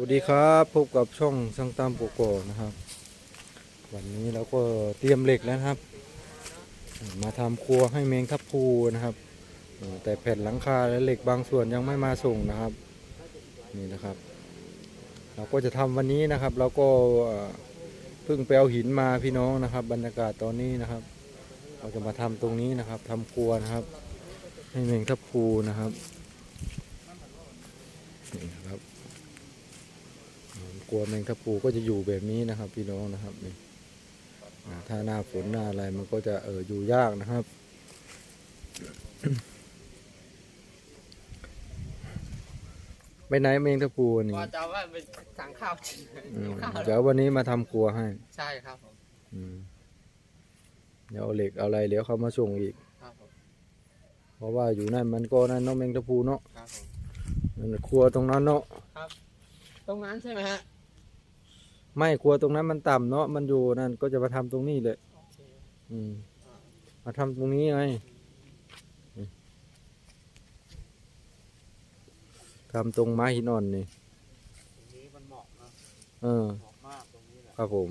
วัสดีครับพบกับช่องสังตามโกโก้นะครับ วันนี้เราก็เตรียมเหล็กแล้วครับ มาทำครัวให้เมงทับพูนะครับแต่แผ่นหลังคาและเหล็กบางส่วนยังไม่มาส่งนะครับนี่นะครับ เราก็จะทำวันนี้นะครับ เราก็เพิ่งไปเอาหินมาพี่น้องนะครับ บรรยากาศตอนนี้นะครับ เราจะมาทำตรงนี้นะครับทำครัวนะครับ ให้เมงทับพูนะครับนี่นะครับ กลัวแมงทับพลูก็จะอยู่แบบนี้นะครับ พี่น้องนะครับนี่อ่าถ้าหน้าฝนหน้าอะไรมันก็จะเอออยู่ยากนะครับไปไหนแมงทับพลูนี่ว่าจะว่าไปสั่งข้าวกินอืมข้าวเดี๋ยววันนี้มาทำครัวให้ ใช่ครับผมอืมเดี๋ยวเอาเหล็กเอาอะไรเดี๋ยวเขามาส่งอีกครับผมเพราะว่าอยู่นั่นมันก็นั่นเนาะแมงทับพลูเนาะครับผมนั่นน่ะครัวตรงนั้นเนาะตรงนั้นใช่ไหมฮะ ไม่ครัวตรงนั้นมันต่ำเนาะมันอยู่นั่นก็จะมาทำตรงนี้เลยโอเคอืมมาทำตรงนี้ไงนี่ทำตรงไม้หินอ่อนนี่ตรงนี้มันเหมาะนะเออ เหมาะมากตรงนี้แหละครับผม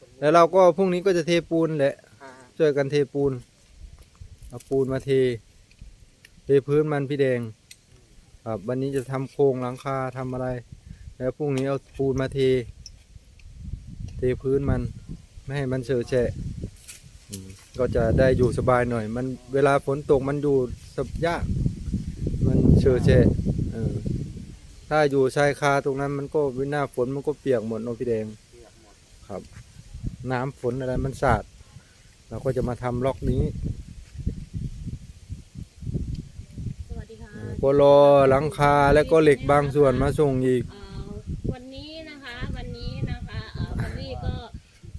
ตรงนี้แล้วเราก็พรุ่งนี้ก็จะเทปูนแหละอ่าช่วยกันเทปูนเอาปูนมาเท เทพื้นมันพี่แดงครับวันนี้จะทำโครงหลังคาทำอะไร แล้วพรุ่งนี้เอาปูนมาเท เทพื้นมันไม่ให้มันเฉอะแฉะอืมก็จะได้อยู่สบายหน่อย มันเวลาฝนตกมันอยู่สบยาก มันเฉอะแฉะเออถ้าอยู่ชายคาตรงนั้นมันก็วิหน้าฝนมันก็เปียกหมดเนาะพี่แดงเปียกหมดครับ น้ำฝนอะไรมันสาดเราก็จะมาทำล็อกนี้สวัสดีค่ะก็รอหลังคาและก็เหล็กบางส่วนมาส่งอีก เอ่อวันนี้นะคะวันนี้นะคะเอ่อวันนี้ก็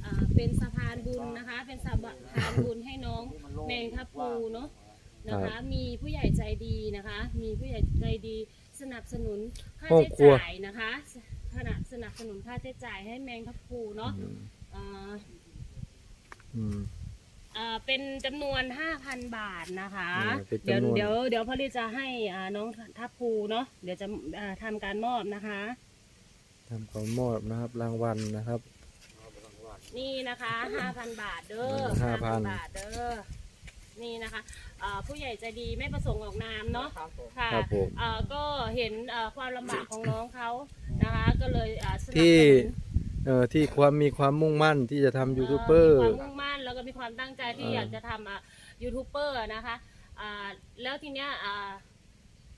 เอ่อเป็น สะพานบุญนะคะ เป็นสะพานบุญให้น้องแมงทับพลูเนาะนะครัคะบมีผู้ใหญ่ใจดีนะคะ มีผู้ใหญ่ใจดีสนับสนุนค่าห้องใช้ครัวจ่ายนะคะขณะสนับสนุนค่าใช้จ่ายให้แมงทับพลูเนาะอืมเอ่ออืมเอ่อเป็นจำนวน 5,000 บาทนะคะเออเป็นเดี๋ยวจำนวนเดี๋ยวเดี๋ยวพอดีจะให้อ่าน้องทับพลูเนาะเดี๋ยวจะอ่าทำการมอบนะคะทำของมอบนะครับรางวัลนะครับ นี่นะคะ5,000บาทเด้อห้าพัน บาทเด้อนี่นะคะเอ่อผู้ใหญ่ใจดีไม่ประสงค์ออกนามเนาะครับผมค่ะครับผม เอ่อก็เห็นเอ่อความลำบากของน้องเขานะคะ ก็เลยอ่าสนับสนุนที่เอ่อที่ความมีความมุ่งมั่นที่จะทำยูทูบเบอมีร์ความมุ่งมั่นแล้วก็มีความตั้งใจที่เออออ ยากจะทำอะยูทูบเบอร์นะคะอ่าแล้วทีเนี้ยอ่า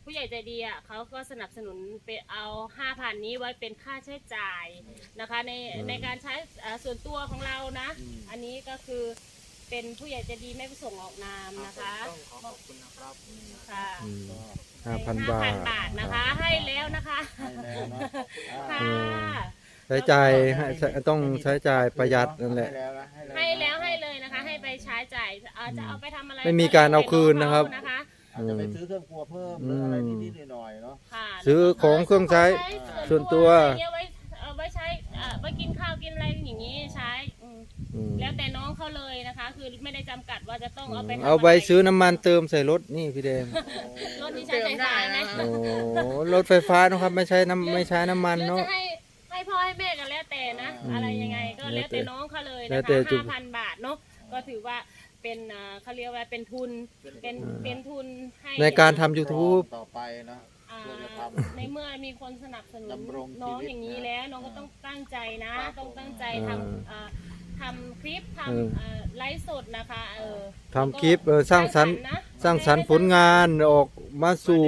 ผู้ใหญ่ใจดีอะเขาก็สนับสนุนไปเอาห้าพันนี้ไว้เป็นค่าใช้จ่ายนะคะ ในในการใช้อ่าส่วนตัวของเรานะอันนี้ก็คือเป็นผู้ใหญ่ใจดีไม่ประสงค์ออกนามนะคะต้องขอขอบคุณนะครับค่ะอืมห้าพันบาท 5,000บาทนะคะ ให้แล้วนะคะให้แล้วนะค่ะอืมใช้จ่ายให้ใช้ต้องใช้จ่ายประหยัดนั่นแหละ ให้แล้วนะให้แล้วให้เลยนะคะ ให้ไปใช้จ่ายอาจจะเอาไปทำอะไรไม่มีการเอาคืนนะครับนะคะ อาจจะไปซื้อเครื่องครัวเพิ่มหรืออะไรนิดๆหน่อยๆเนาะ ค่ะซื้อของเครื่องใช้ ส่วนตัวอะไรเงี้ยไว้เอาไว้ใช้อ่าไว้กินข้าวกินอะไรอย่างนี้ใช้อืมอืมแล้วแต่น้องเขาเลยนะคะ คือไม่ได้จำกัดว่าจะต้องเอาไปทำเอาไปะรซื้อน้ำมันเติมใส่รถนี่พี่แดงรถที่ใช้ไฟฟ้าไหมโอ้รถไฟฟ้านะครับไม่ใช่น้ำไม่ใช้น้ำมันหรือเนาะ จะให้ให้พ่อให้แม่กันแล้วแต่นะ อืมอะไรยังไงก็แล้แล้ววแต่แต่น้องเขาเลยแล้นะวแต่คะจุดห้าพันบาทเนาะก็ถือว่า เป็นอ่าเขาเรียกว่าเป็นทุนเป็นอ่าเป็นทุนให้ในการทำ YouTube ต่อไปนะอ่าเพื่อจะทำในเมื่อมีคนสนับสนุนดำรงชีวิต น้องอย่างนี้แล้วน้องก็ต้องตั้งใจนะครับต้องตั้งใจอ่าทำอ่าทำคลิปทเออำอ่าไลฟ์สดนะคะเออทำคลิปเออสร้างสรรค์นะสร้างสรรค์ผลงานออกมาสู่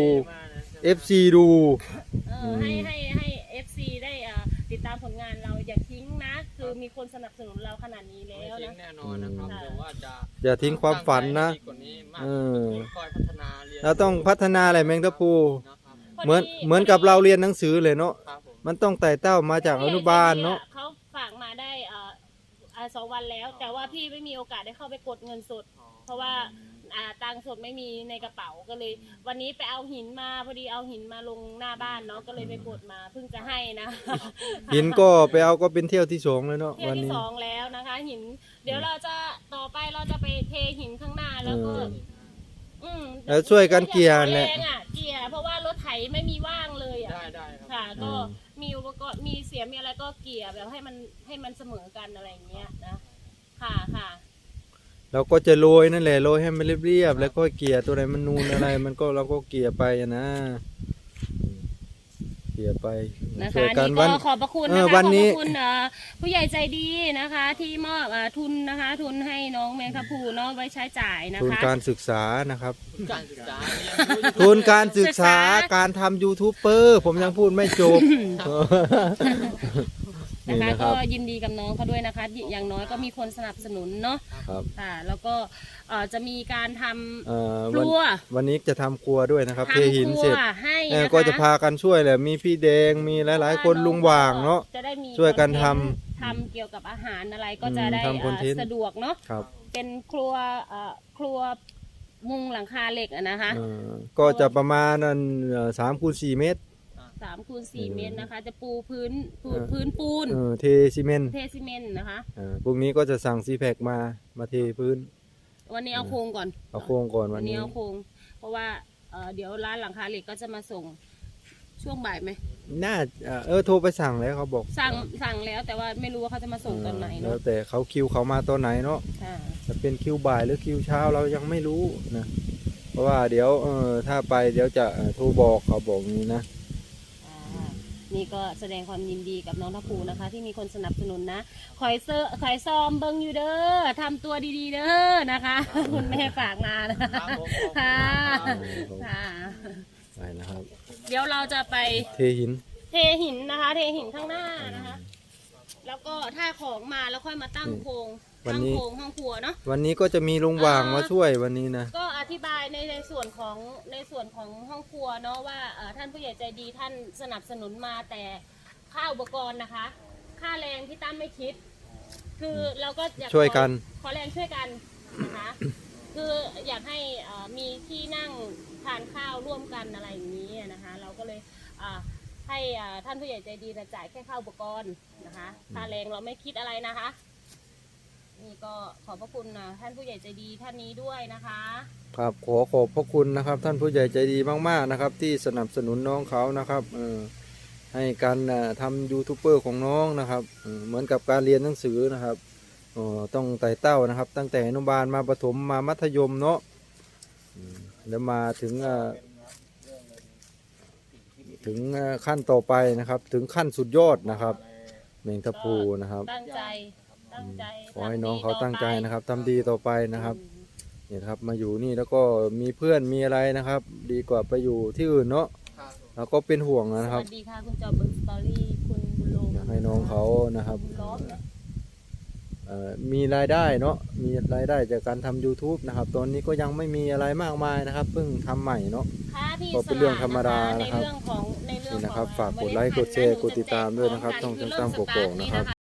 FC ดู เออให้ให้ให้ มีคนสนับสนุนเราขนาดนี้แล้วไม่ทิ้นะ งแน่นอนนะครับอืมแต่ว่าจะอย่าทิ้งความฝันนะ ตั้งใจให้ดีกว่านี้มากเออ คอยพัฒนาเรียนเราต้องพัฒนาอะไรแมงตะพูนะครับเหมือนเหมือนกับเราเรียนหนังสือเลยเนาะครับผม มันต้องไต่เต้ามาจากอนุบาลเนาะเขาฝากมาได้อ่าอ่าสองวันแล้ว แต่ว่าพี่ไม่มีโอกาสได้เข้าไปกดเงินสด เพราะว่า อ่าตังค์สดไม่มีในกระเป๋าก็เลย วันนี้ไปเอาหินมาพอดีเอาหินมาลงหน้าบ้านเนาะก็เลยไปกดมาเพิ่งจะให้นะหินก็ไปเอาก็เป็นเที่ยวที่สองเลยเนาะเที่ยวัวนที่นี้ สองแล้วนะคะ หิน เดี๋ยวเราจะต่อไปเราจะไปเทหินข้างหน้าแล้วก็ เอออืมแล้วช่วยกันเกลี่ยแหละ แรงอะเกียร์เพราะว่ารถไถไม่มีว่างเลยอะ ได้ได้ครับ ค่ะก็อืม มีอุปกรณ์มีเสียมีอะไรก็เกลี่ยแบบให้มันให้มันเสมอกันอะไรอย่างเงี้ยนะ ค่ะค่ะ เราก็จะโรยนั่นแหละโรยให้มันเรียบๆแล้วก็เกลี่ยตัวไหนมันนูนอะไร มันก็เราก็เกลี่ยไปอะนะอืมเกลี่ยไปนะคะช่วยกันนี่วัก็นขอบพระคุณเอนะอคะวันนี้ขอบพระคุณเอ่อผู้ใหญ่ใจดีนะคะ ที่มอบเอ่อทุนนะคะ ทุนให้น้องแมงคาพูเนาะไว้ใช้จ่ายนะทุนคะ การศึกษานะครับ การศึกษาทุนการศึกษาศึกษาการทำยูทูบเบอร์ผมยังพูดไม่จบ นี่นะคะ นะคก็รับยินดีกับน้องเขาด้วยนะคะ อย่างน้อยก็มีคนสนับสนุนเนาะครับค่ะ แล้วก็เอ่อจะมีการทำเอ่อควันรัววันนี้จะทำครัวด้วยนะครับทำเทหินครัวเสร็จให้เออนะคะก็จะพากันช่วยแหละมีพี่แดงมีหลาย ๆ คนลุงหว่างเนาะ จะได้มีช่วยกันทำคอเทต์ทำเกี่ยวกับอาหารอะไรก็จะอืมได้ทำคอนเทนต์ เอ่อสะดวกเนาะ ครับเป็นครัวเอ่อครัวมุงหลังคาเหล็กอะนะคะ เออก็จะประมาณนั้นสามคูณสี่เมตร สามคูณสี่เออเมตรนะคะ จะปูพื้นปูเออพื้นปูนเออเทซีเมนต์เทซีเมนต์นะคะเออพรุ่งนี้ก็จะสั่งซีแพคมามาเทพื้น วันนี้เอาโครงก่อนเอาโครงก่อนวัวันนนี้นี้เอาโครงเพราะว่าเอ่อเดี๋ยวร้านหลังคาเหล็กก็จะมาส่งช่วงบ่ายไหมน่าเอ่อเออโทรไปสั่งแล้วเขาบอก สั่งสั่งแล้วแต่ว่าไม่รู้ว่าเขาจะมาส่งตอนไหนแล้เนาะวแต่เขาคิวเขามาตอนไหนเนาะค่ะจะเป็นคิวบ่ายหรือคิวเช้าเรายังไม่รู้นะเพราะว่าเดี๋ยวเออถ้าไปเดี๋ยวจะเอ่อโทรบอกเขาบอกอย่างนี้นะอ่า นี่ก็แสดงความยินดีกับน้องทัพภูนะคะ ที่มีคนสนับสนุนนะคอยเซอร์คอยซ้อมเบิงอยู่เด้อทำตัวดีๆเด้อนะคะ คุณแม่ฝากมานะคะค่ะค่ะไปนะครับ เดี๋ยวเราจะไปเทหิน เทหินนะคะ เทหินข้างหน้านะคะ แล้วก็ถ้าของมาแล้วค่อยมาตั้งโครง วันตั้งนี้โครงห้องครัวเนาะ วันนี้ก็จะมีลุงหว่างอ่ามมาช่วยวันนี้นะ ก็อธิบายในในส่วนของในส่วนของห้องครัวเนาะว่าเอ่อท่านผู้ใหญ่ใจดีท่านสนับสนุนมาแต่ค่าอุปกรณ์นะคะ ค่าแรงที่ตั้มไม่คิด คือเราก็อยากช่วยกันขอขอแรงช่วยกันนะคะ คืออยากให้เอ่อมีที่นั่งทานข้าวร่วมกันอะไรอย่างนี้นะคะ เราก็เลยอ่าให้อ่าท่านผู้ใหญ่ใจดีนะจ่ายแค่ค่าอุปกรณ์นะคะค่าแรงเราไม่คิดอะไรนะคะ นี่ก็ขอบพระคุณนะท่านผู้ใหญ่ใจดีท่านนี้ด้วยนะคะ ครับขอขอบพระคุณนะครับ ท่านผู้ใหญ่ใจดีมากๆนะครับ ที่สนับสนุนน้องเขานะครับเออให้การเอ่อทำยูทูบเบอร์ของน้องนะครับเออเหมือนกับการเรียนหนังสือนะครับเออต้องไต่เต้านะครับ ตั้งแต่อนุบาลมาประถมมามัธยมเนาะอืมแล้วมาถึงเอ่อถึงเอ่อขั้นต่อไปนะครับ ถึงขั้นสุดยอดนะครับเมงทัพพูนะครับ ตั้งใจ ตั้งใจขอให้ทำน้องดีเขาต่ตั้งใจไปนะครับทำดีต่อไปนะครับอืมเนี่ยนะครับมาอยู่นี่แล้วก็มีเพื่อนมีอะไรนะครับ ดีกว่าไปอยู่ที่อื่นเนาะเราก็เป็นห่วงสนะครับวัสดีค่ะคุณจอเบิร์สตอรี่คุณบุญโลมอยากให้น้องเขานะครับ บุญล้อมนะเอ่อมีรายได้เนาะ มีรายได้จากการทำ YouTube นะครับ ตอนนี้ก็ยังไม่มีอะไรมากมายนะครับ เพิ่งทำใหม่เนาะ ค่าที่ก็เป็นเรื่องธรรมดาในนะครับเรื่องของในเรื่องนี่นะครับของฝากกดเมไลล็ค์พันกดแชร์ธุ์กดติดตามด้วยนะครับขช่องคือช่างตั้มเริ่โกโก้สตานะครับนี่